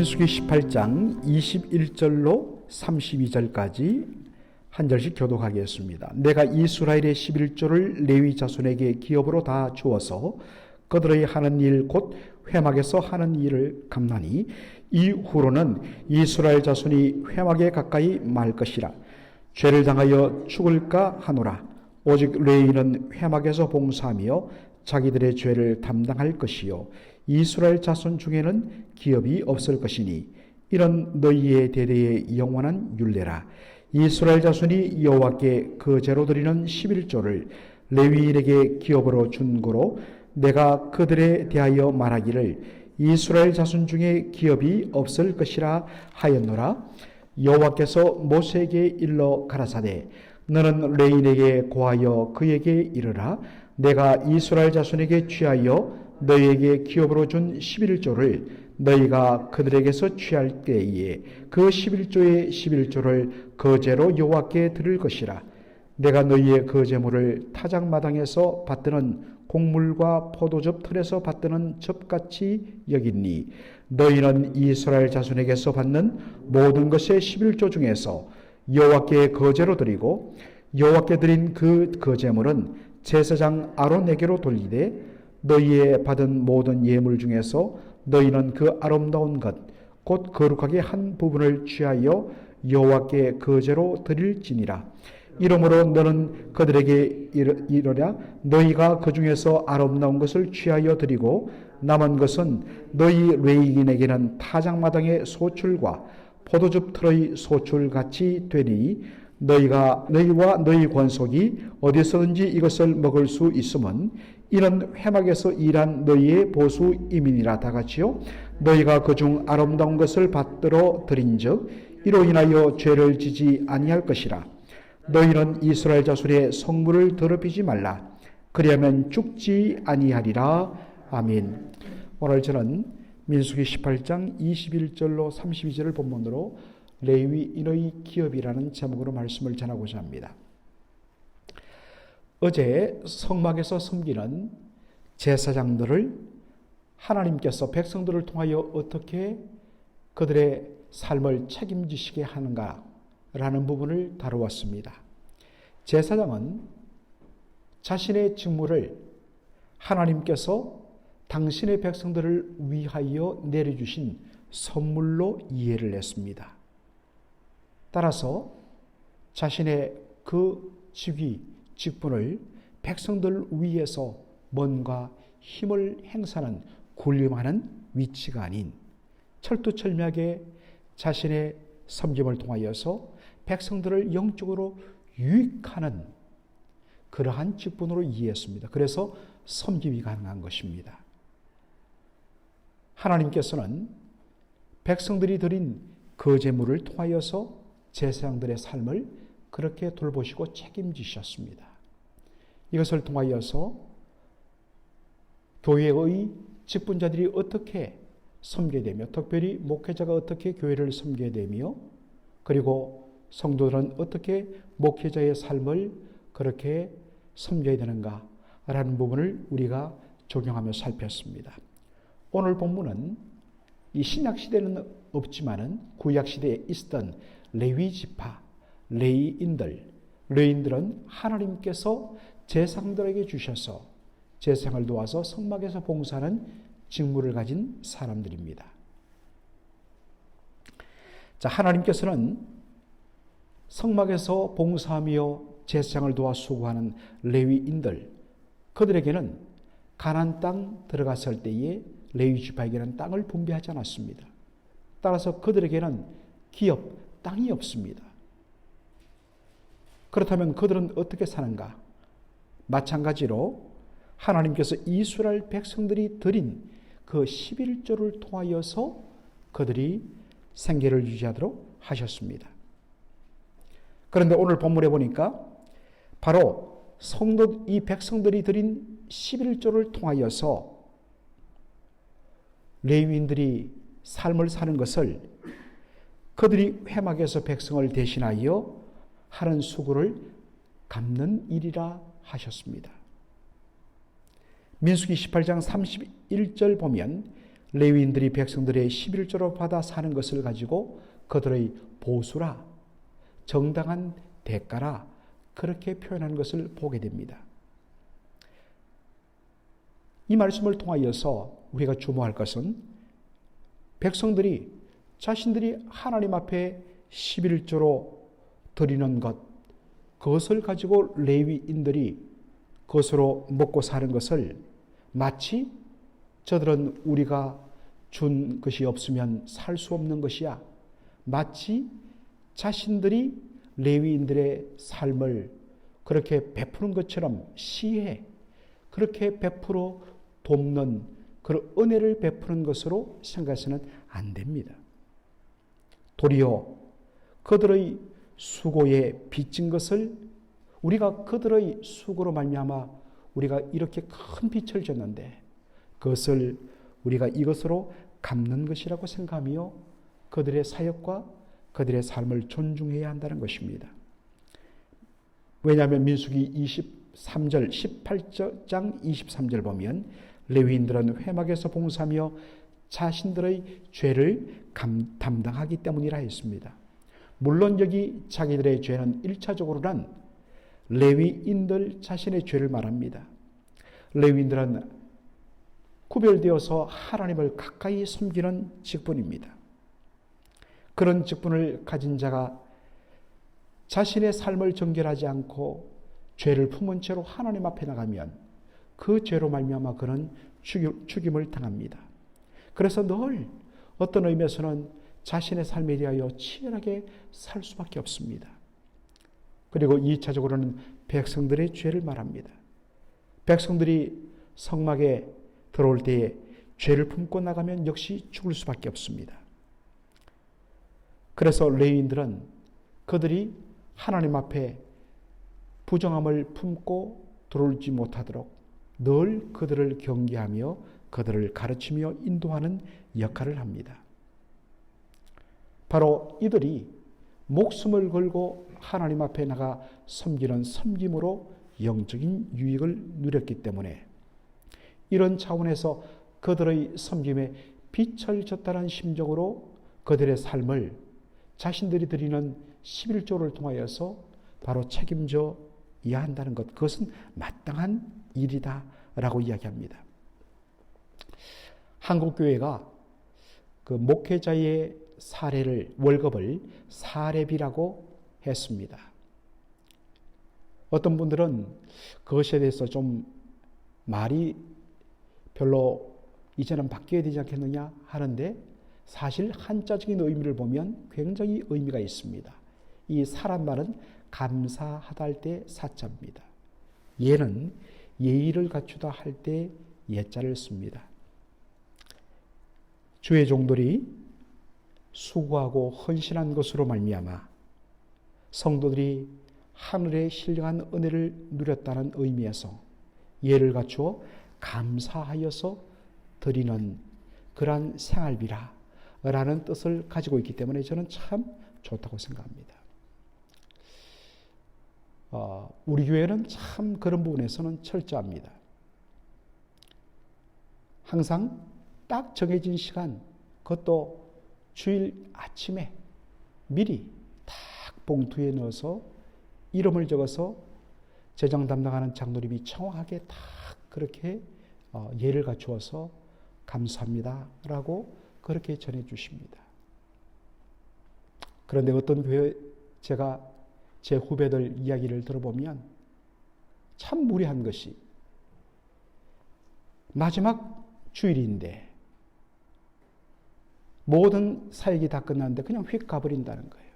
민수기 18장 21절로 32절까지 한 절씩 교독하겠습니다. 내가 이스라엘의 11조를 레위 자손에게 기업으로 다 주어서 그들의 하는 일 곧 회막에서 하는 일을 감나니 이후로는 이스라엘 자손이 회막에 가까이 말 것이라 죄를 당하여 죽을까 하노라 오직 레위는 회막에서 봉사하며 자기들의 죄를 담당할 것이요. 이스라엘 자손 중에는 기업이 없을 것이니 이런 너희의 대대의 영원한 율례라. 이스라엘 자손이 여호와께 그 제로 드리는 11조를 레위인에게 기업으로 준 거로 내가 그들에 대하여 말하기를 이스라엘 자손 중에 기업이 없을 것이라 하였노라. 여호와께서 모세에게 일러 가라사대 너는 레인에게 고하여 그에게 이르라 내가 이스라엘 자손에게 취하여 너희에게 기업으로 준 11조를 너희가 그들에게서 취할 때에 그 11조의 11조를 거제로 여호와께 드릴 것이라. 내가 너희의 거제물을 타작마당에서 받드는 곡물과 포도즙 틀에서 받드는 즙같이 여기니 너희는 이스라엘 자손에게서 받는 모든 것의 11조 중에서 여호와께 거제로 드리고 여호와께 드린 그 거제물은 제사장 아론에게로 돌리되 너희의 받은 모든 예물 중에서 너희는 그 아름다운 것 곧 거룩하게 한 부분을 취하여 여호와께 거제로 드릴지니라. 이러므로 너는 그들에게 이르랴 너희가 그 중에서 아름다운 것을 취하여 드리고 남은 것은 너희 레이인에게는 타작마당의 소출과 포도즙 틀의 소출 같이 되니 너희가 너희와 너희 권속이 어디서든지 이것을 먹을 수 있으면 이는 회막에서 일한 너희의 보수 이민이라 다 같이요. 너희가 그중 아름다운 것을 받들어 드린즉 이로 인하여 죄를 지지 아니할 것이라. 너희는 이스라엘 자손의 성물을 더럽히지 말라. 그리하면 죽지 아니하리라. 아멘. 오늘 저는 민수기 18장 21절로 32절을 본문으로 레위인의 기업이라는 제목으로 말씀을 전하고자 합니다. 어제 성막에서 섬기는 제사장들을 하나님께서 백성들을 통하여 어떻게 그들의 삶을 책임지시게 하는가라는 부분을 다루었습니다. 제사장은 자신의 직무를 하나님께서 당신의 백성들을 위하여 내려주신 선물로 이해를 했습니다. 따라서 자신의 그 직위, 직분을 백성들 위해서 뭔가 힘을 행사하는 군림하는 위치가 아닌 철두철미하게 자신의 섬김을 통하여서 백성들을 영적으로 유익하는 그러한 직분으로 이해했습니다. 그래서 섬김이 가능한 것입니다. 하나님께서는 백성들이 드린 그 제물을 통하여서 제사장들의 삶을 그렇게 돌보시고 책임지셨습니다. 이것을 통하여서 교회의 직분자들이 어떻게 섬게 되며 특별히 목회자가 어떻게 교회를 섬게 되며 그리고 성도들은 어떻게 목회자의 삶을 그렇게 섬겨야 되는가라는 부분을 우리가 적용하며 살폈습니다. 오늘 본문은 이 신약 시대는 없지만은 구약 시대에 있었던 레위 지파, 레이인들, 레인들은 하나님께서 제상들에게 주셔서 제상을 도와서 성막에서 봉사하는 직무를 가진 사람들입니다. 자, 하나님께서는 성막에서 봉사하며 제사장을 도와 수고하는 레위인들 그들에게는 가난 땅 들어갔을 때에 레위 지파에게는 땅을 분배하지 않았습니다. 따라서 그들에게는 기업 땅이 없습니다. 그렇다면 그들은 어떻게 사는가? 마찬가지로 하나님께서 이스라엘 백성들이 드린 그 11조를 통하여서 그들이 생계를 유지하도록 하셨습니다. 그런데 오늘 본문에 보니까 바로 성도 이 백성들이 드린 11조를 통하여서 레위인들이 삶을 사는 것을 그들이 회막에서 백성을 대신하여 하는 수고를 갚는 일이라 하셨습니다. 민수기 18장 31절 보면 레위인들이 백성들의 11조로 받아 사는 것을 가지고 그들의 보수라 정당한 대가라 그렇게 표현하는 것을 보게 됩니다. 이 말씀을 통하여서 우리가 주목할 것은 백성들이 자신들이 하나님 앞에 11조로 드리는 것, 그것을 가지고 레위인들이 그것으로 먹고 사는 것을 마치 저들은 우리가 준 것이 없으면 살 수 없는 것이야. 마치 자신들이 레위인들의 삶을 그렇게 베푸는 것처럼 시해 그렇게 베풀어 돕는 그런 은혜를 베푸는 것으로 생각해서는 안 됩니다. 도리어 그들의 수고에 빚진 것을 우리가 그들의 수고로 말미암아 우리가 이렇게 큰 빛을 줬는데 그것을 우리가 이것으로 갚는 것이라고 생각하며 그들의 사역과 그들의 삶을 존중해야 한다는 것입니다. 왜냐하면 민수기 23절 18장 23절 보면 레위인들은 회막에서 봉사하며 자신들의 죄를 감, 담당하기 때문이라 했습니다. 물론 여기 자기들의 죄는 1차적으로는 레위인들 자신의 죄를 말합니다. 레위인들은 구별되어서 하나님을 가까이 섬기는 직분입니다. 그런 직분을 가진 자가 자신의 삶을 정결하지 않고 죄를 품은 채로 하나님 앞에 나가면 그 죄로 말미암아 그는 죽임을 당합니다. 그래서 늘 어떤 의미에서는 자신의 삶에 대하여 치열하게 살 수밖에 없습니다. 그리고 2차적으로는 백성들의 죄를 말합니다. 백성들이 성막에 들어올 때에 죄를 품고 나가면 역시 죽을 수밖에 없습니다. 그래서 레인들은 그들이 하나님 앞에 부정함을 품고 들어올지 못하도록 늘 그들을 경계하며 그들을 가르치며 인도하는 역할을 합니다. 바로 이들이 목숨을 걸고 하나님 앞에 나가 섬기는 섬김으로 영적인 유익을 누렸기 때문에 이런 차원에서 그들의 섬김에 빛을 졌다는 심정으로 그들의 삶을 자신들이 드리는 11조를 통하여서 바로 책임져야 한다는 것. 그것은 마땅한 일이다. 라고 이야기합니다. 한국교회가 그 목회자의 사례를, 월급을 사례비라고 했습니다. 어떤 분들은 그것에 대해서 좀 말이 별로 이제는 바뀌어야 되지 않겠느냐 하는데 사실 한자적인 의미를 보면 굉장히 의미가 있습니다. 이 사람 말은 감사하다 할 때 사자입니다. 얘는 예의를 갖추다 할 때 예자를 씁니다. 주의 종들이 수고하고 헌신한 것으로 말미암아 성도들이 하늘의 신령한 은혜를 누렸다는 의미에서 예를 갖추어 감사하여서 드리는 그러한 생활비라 라는 뜻을 가지고 있기 때문에 저는 참 좋다고 생각합니다. 어, 우리 교회는 참 그런 부분에서는 철저합니다. 항상 딱 정해진 시간, 그것도 주일 아침에 미리 딱 봉투에 넣어서 이름을 적어서 재정 담당하는 장로님이 정확하게 딱 그렇게 어, 예를 갖추어서 감사합니다. 라고 그렇게 전해 주십니다. 그런데 어떤 교회 제가 제 후배들 이야기를 들어보면 참 무례한 것이 마지막 주일인데 모든 사역이 다 끝났는데 그냥 휙 가버린다는 거예요.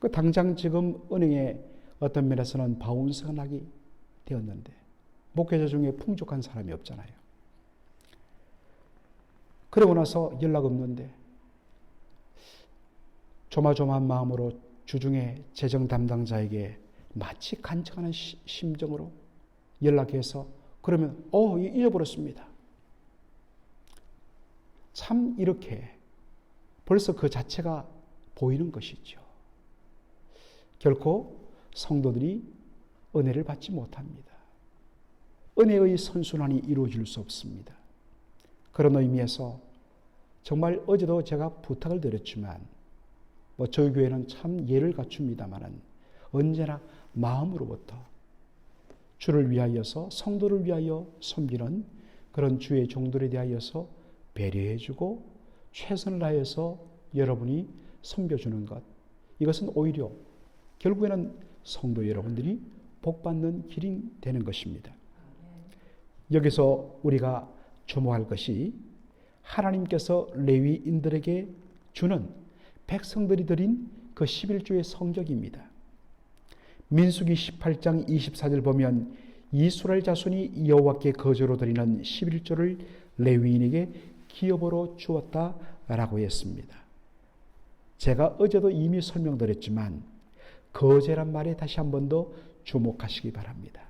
그 당장 지금 은행에 어떤 면에서는 바운스가 나기 되었는데 목회자 중에 풍족한 사람이 없잖아요. 그러고 나서 연락 없는데 조마조마한 마음으로 주중에 재정 담당자에게 마치 간청하는 심정으로 연락해서 그러면 어 잊어버렸습니다. 참 이렇게 벌써 그 자체가 보이는 것이죠. 결코 성도들이 은혜를 받지 못합니다. 은혜의 선순환이 이루어질 수 없습니다. 그런 의미에서 정말 어제도 제가 부탁을 드렸지만 뭐 저희 교회는 참 예를 갖춥니다마는 언제나 마음으로부터 주를 위하여서 성도를 위하여 섬기는 그런 주의 종들에 대하여서 배려해주고 최선을 다해서 여러분이 섬겨주는 것 이것은 오히려 결국에는 성도 여러분들이 복받는 길이 되는 것입니다. 여기서 우리가 주목할 것이 하나님께서 레위인들에게 주는 백성들이 드린 그 11조의 성격입니다. 민수기 18장 24절 보면 이스라엘 자손이 여호와께 거저로 드리는 11조를 레위인에게 기업으로 주었다라고 했습니다. 제가 어제도 이미 설명드렸지만 거제란 말에 다시 한 번 더 주목하시기 바랍니다.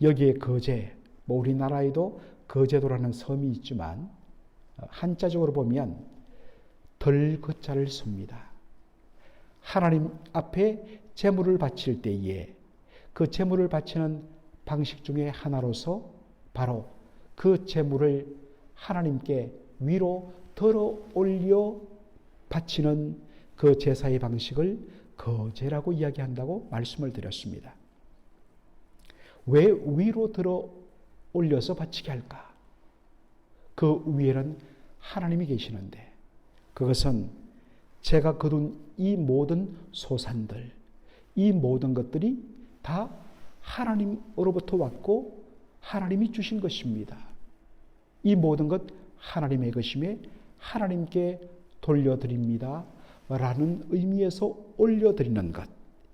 여기에 거제, 뭐 우리나라에도 거제도라는 섬이 있지만 한자적으로 보면 덜거자를 씁니다. 하나님 앞에 제물을 바칠 때에 그 제물을 바치는 방식 중에 하나로서 바로 그 제물을 하나님께 위로 들어 올려 바치는 그 제사의 방식을 거제라고 이야기한다고 말씀을 드렸습니다. 왜 위로 들어 올려서 바치게 할까? 그 위에는 하나님이 계시는데 그것은 제가 거둔 이 모든 소산들, 이 모든 것들이 다 하나님으로부터 왔고 하나님이 주신 것입니다. 이 모든 것 하나님의 것임에 하나님께 돌려드립니다. 라는 의미에서 올려드리는 것.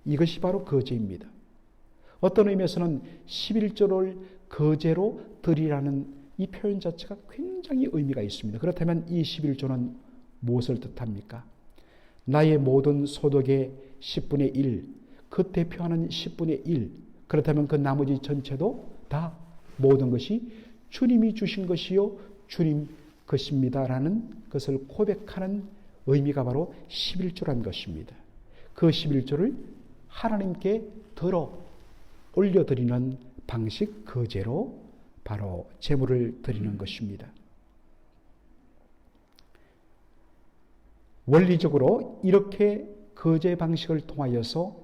이것이 바로 거제입니다. 어떤 의미에서는 11조를 거제로 드리라는 이 표현 자체가 굉장히 의미가 있습니다. 그렇다면 이 11조는 무엇을 뜻합니까? 나의 모든 소득의 10분의 1, 그 대표하는 10분의 1, 그렇다면 그 나머지 전체도 다 모든 것이 주님이 주신 것이요, 주님 것입니다라는 것을 고백하는 의미가 바로 11조란 것입니다. 그 11조를 하나님께 들어 올려드리는 방식 거제로 바로 제물을 드리는 것입니다. 원리적으로 이렇게 거제 방식을 통하여서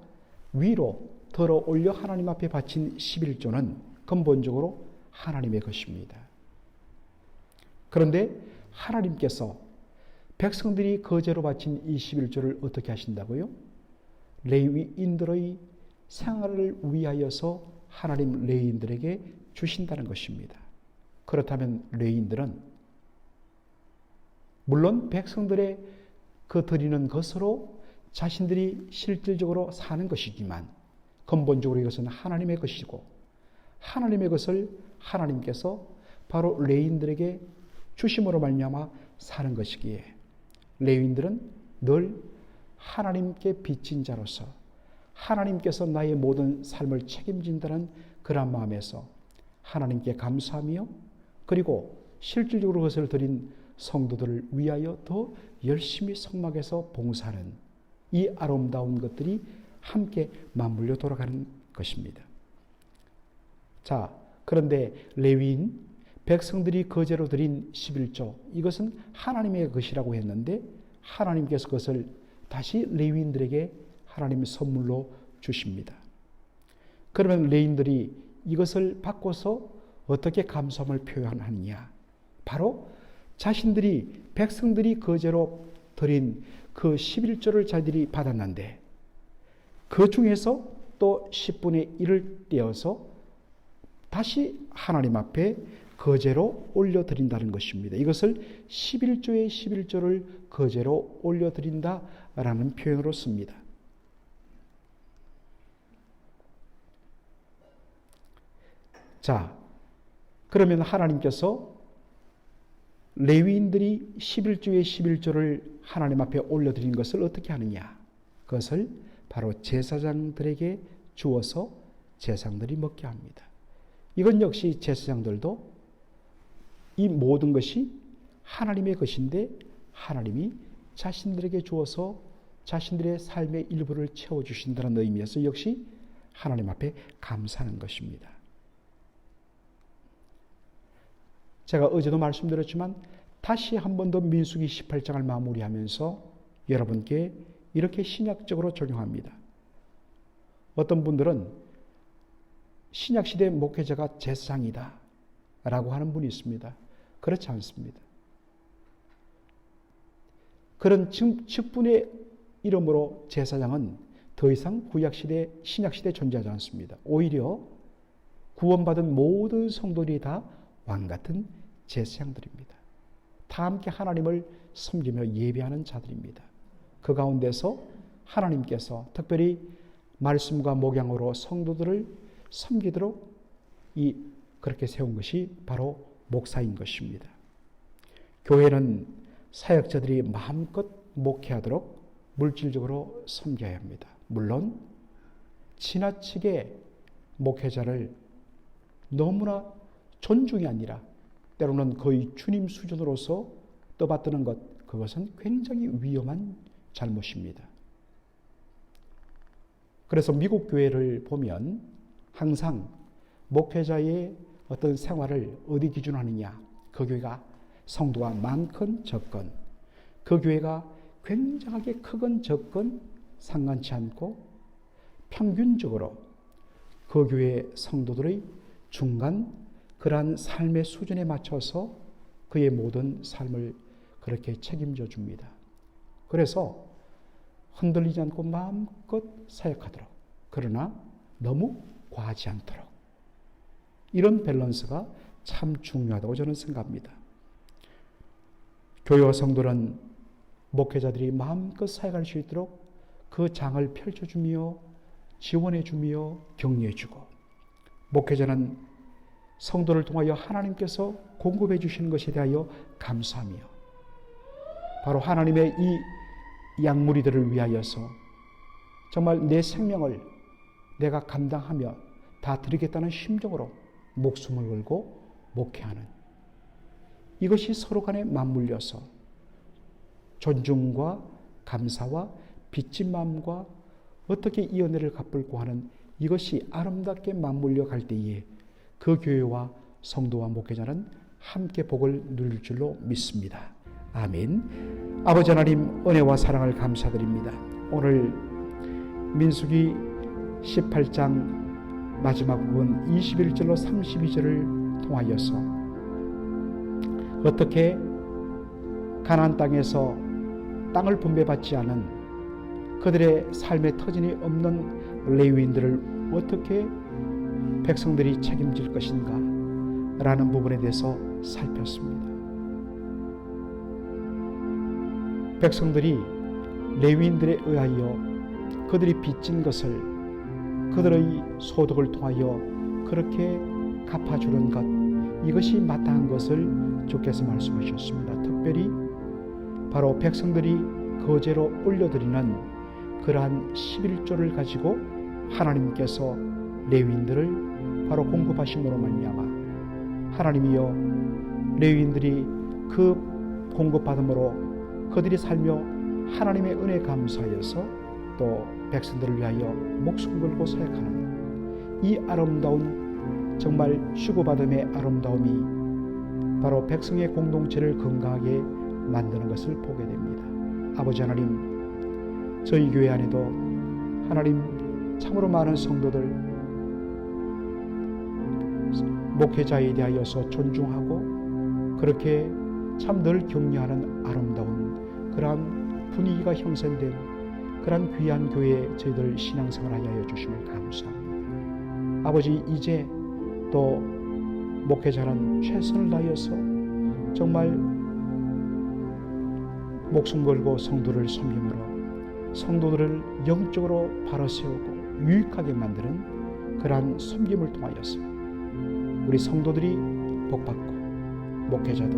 위로 들어 올려 하나님 앞에 바친 11조는 근본적으로 하나님의 것입니다. 그런데 하나님께서 백성들이 거제로 바친 이 11조를 어떻게 하신다고요? 레위인들의 생활을 위하여서 하나님 레위인들에게 주신다는 것입니다. 그렇다면 레위인들은 물론 백성들의 그 드리는 것으로 자신들이 실질적으로 사는 것이지만 근본적으로 이것은 하나님의 것이고 하나님의 것을 하나님께서 바로 레인들에게 주심으로 말미암아 사는 것이기에 레인들은 늘 하나님께 빚진 자로서 하나님께서 나의 모든 삶을 책임진다는 그런 마음에서 하나님께 감사하며 그리고 실질적으로 그것을 드린 성도들을 위하여 더 열심히 성막에서 봉사하는 이 아름다운 것들이 함께 맞물려 돌아가는 것입니다. 자, 그런데 레위인 백성들이 거제로 드린 11조 이것은 하나님의 것이라고 했는데 하나님께서 그것을 다시 레위인들에게 하나님의 선물로 주십니다. 그러면 레인들이 이것을 받고서 어떻게 감사함을 표현하느냐? 바로 자신들이 백성들이 거제로 드린 그 11조를 자들이 받았는데 그 중에서 또 10분의 1을 떼어서 다시 하나님 앞에 거제로 올려드린다는 것입니다. 이것을 11조의 11조를 거제로 올려드린다라는 표현으로 씁니다. 자, 그러면 하나님께서 레위인들이 11조의 11조를 하나님 앞에 올려드린 것을 어떻게 하느냐? 그것을 바로 제사장들에게 주어서 제사장들이 먹게 합니다. 이건 역시 제사장들도 이 모든 것이 하나님의 것인데 하나님이 자신들에게 주어서 자신들의 삶의 일부를 채워주신다는 의미에서 역시 하나님 앞에 감사하는 것입니다. 제가 어제도 말씀드렸지만 다시 한 번 더 민수기 18장을 마무리하면서 여러분께 이렇게 신약적으로 적용합니다. 어떤 분들은 신약시대 목회자가 제사장이다 라고 하는 분이 있습니다. 그렇지 않습니다. 그런 측분의 이름으로 제사장은 더 이상 구약시대, 신약시대 존재하지 않습니다. 오히려 구원받은 모든 성도들이 다 왕같은 제사장들입니다. 다 함께 하나님을 섬기며 예배하는 자들입니다. 그 가운데서 하나님께서 특별히 말씀과 목양으로 성도들을 섬기도록 이 그렇게 세운 것이 바로 목사인 것입니다. 교회는 사역자들이 마음껏 목회하도록 물질적으로 섬겨야 합니다. 물론 지나치게 목회자를 너무나 존중이 아니라 때로는 거의 주님 수준으로서 떠받드는 것 그것은 굉장히 위험한 잘못입니다. 그래서 미국 교회를 보면 항상 목회자의 어떤 생활을 어디 기준하느냐 그 교회가 성도가 많건 적건 그 교회가 굉장하게 크건 적건 상관치 않고 평균적으로 그 교회 성도들의 중간 그러한 삶의 수준에 맞춰서 그의 모든 삶을 그렇게 책임져 줍니다. 그래서 흔들리지 않고 마음껏 사역하도록 그러나 너무 과하지 않도록 이런 밸런스가 참 중요하다고 저는 생각합니다. 교회와 성도는 목회자들이 마음껏 사역할 수 있도록 그 장을 펼쳐주며 지원해주며 격려해주고 목회자는 성도를 통하여 하나님께서 공급해 주시는 것에 대하여 감사하며 바로 하나님의 이 양무리들을 위하여서 정말 내 생명을 내가 감당하며 다 드리겠다는 심정으로 목숨을 걸고 목회하는 이것이 서로 간에 맞물려서 존중과 감사와 빚진 마음과 어떻게 이 은혜를 갚을고 하는 이것이 아름답게 맞물려 갈 때에 그 교회와 성도와 목회자는 함께 복을 누릴 줄로 믿습니다. 아멘. 아버지 하나님 은혜와 사랑을 감사드립니다. 오늘 민수기 18장 마지막 부분 21절로 32절을 통하여서 어떻게 가나안 땅에서 땅을 분배받지 않은 그들의 삶의 터전이 없는 레위인들을 어떻게 백성들이 책임질 것인가 라는 부분에 대해서 살폈습니다. 백성들이 레위인들에 의하여 그들이 빚진 것을 그들의 소득을 통하여 그렇게 갚아주는 것 이것이 마땅한 것을 주께서 말씀하셨습니다. 특별히 바로 백성들이 거제로 올려드리는 그러한 11조를 가지고 하나님께서 레위인들을 바로 공급하심으로 말미암아 하나님이여 레위인들이 그 공급받음으로 그들이 살며 하나님의 은혜 감사하여서 또 백성들을 위하여 목숨 걸고 사역하는 이 아름다운 정말 주고받음의 아름다움이 바로 백성의 공동체를 건강하게 만드는 것을 보게 됩니다. 아버지 하나님, 저희 교회 안에도 하나님 참으로 많은 성도들 목회자에 대하여서 존중하고 그렇게 참 늘 격려하는 아름다운 그러한 분위기가 형성된 그러한 귀한 교회 저희들 신앙생활하게 하여 주심을 감사합니다. 아버지 이제 또 목회자는 최선을 다하여서 정말 목숨 걸고 성도를 섬김으로 성도들을 영적으로 바로 세우고 유익하게 만드는 그러한 섬김을 통하여서 우리 성도들이 복받고 목회자도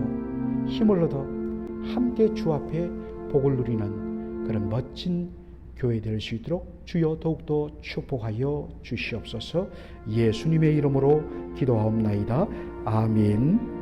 힘을 얻어 함께 주 앞에 복을 누리는 그런 멋진 교회 될 수 있도록 주여 더욱더 축복하여 주시옵소서 예수님의 이름으로 기도하옵나이다. 아멘.